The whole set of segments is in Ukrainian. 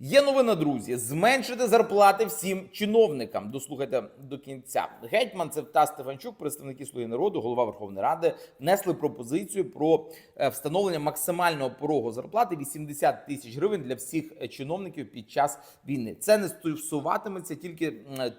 Є новина, друзі. Зменшити зарплати всім чиновникам. Дослухайте до кінця. Гетьманцев та Стефанчук, представники Слуги народу, голова Верховної Ради, внесли пропозицію про е, встановлення максимального порогу зарплати 80 тисяч гривень для всіх чиновників під час війни. Це не стосуватиметься тільки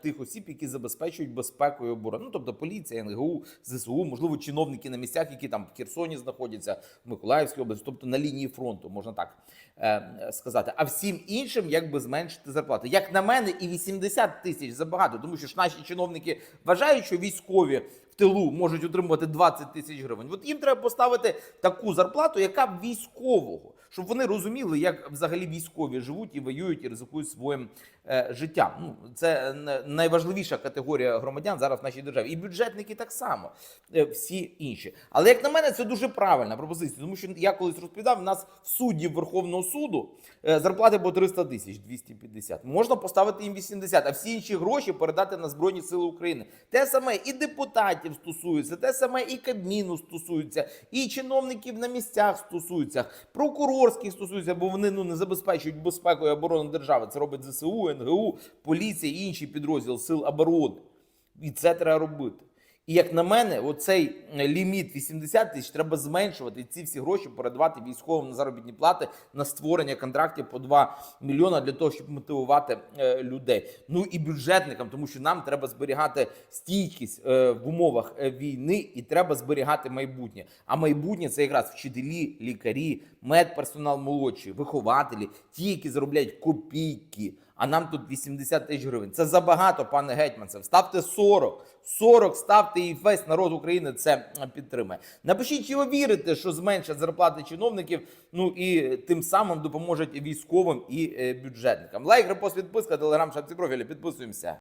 тих осіб, які забезпечують безпеку і оборону. Ну тобто поліція, НГУ, ЗСУ, можливо, чиновники на місцях, які там в Херсоні знаходяться, в Миколаївській області, тобто на лінії фронту, можна так е, сказати. А всім іншим якби зменшити зарплату. Як на мене, і 80 тисяч забагато, тому що ж наші чиновники вважають, що військові в тилу можуть отримувати 20 тисяч гривень. От їм треба поставити таку зарплату, яка б військового, щоб вони розуміли, як взагалі військові живуть і воюють і ризикують своїм е, життям. Ну це е, найважливіша категорія громадян зараз в нашій державі. І бюджетники так само, е, всі інші. Але як на мене, це дуже правильна пропозиція, тому що я колись розповідав, у нас суддів Верховного суду е, зарплати по 300 тисяч 250. Можна поставити їм 80, а всі інші гроші передати на Збройні Сили України. Те саме і депутатів стосується, те саме і Кабміну стосується, і чиновників на місцях стосується, прокурорських стосується, бо вони ну не забезпечують безпеку і оборону держави. Це робить ЗСУ, НГУ, поліція і інші підрозділи сил оборони. І це треба робити. І як на мене, оцей е, ліміт 80 тисяч треба зменшувати ці всі гроші передавати військовим на заробітні плати на створення контрактів по 2 мільйона для того, щоб мотивувати е, людей. Ну і бюджетникам, тому що нам треба зберігати стійкість е, в умовах війни, і треба зберігати майбутнє. А майбутнє це якраз вчителі, лікарі, медперсонал молодший, вихователі, ті, які заробляють копійки. А нам тут 80 тисяч гривень. Це забагато, пане гетьманцев. Ставте 40. 40 ставте і весь народ України це підтримає. Напишіть, чи ви вірите, що зменшать зарплати чиновників, ну і тим самим допоможуть військовим і е, бюджетникам. Лайк, репост, підписка, телеграм, шапці профілі. Підписуємося.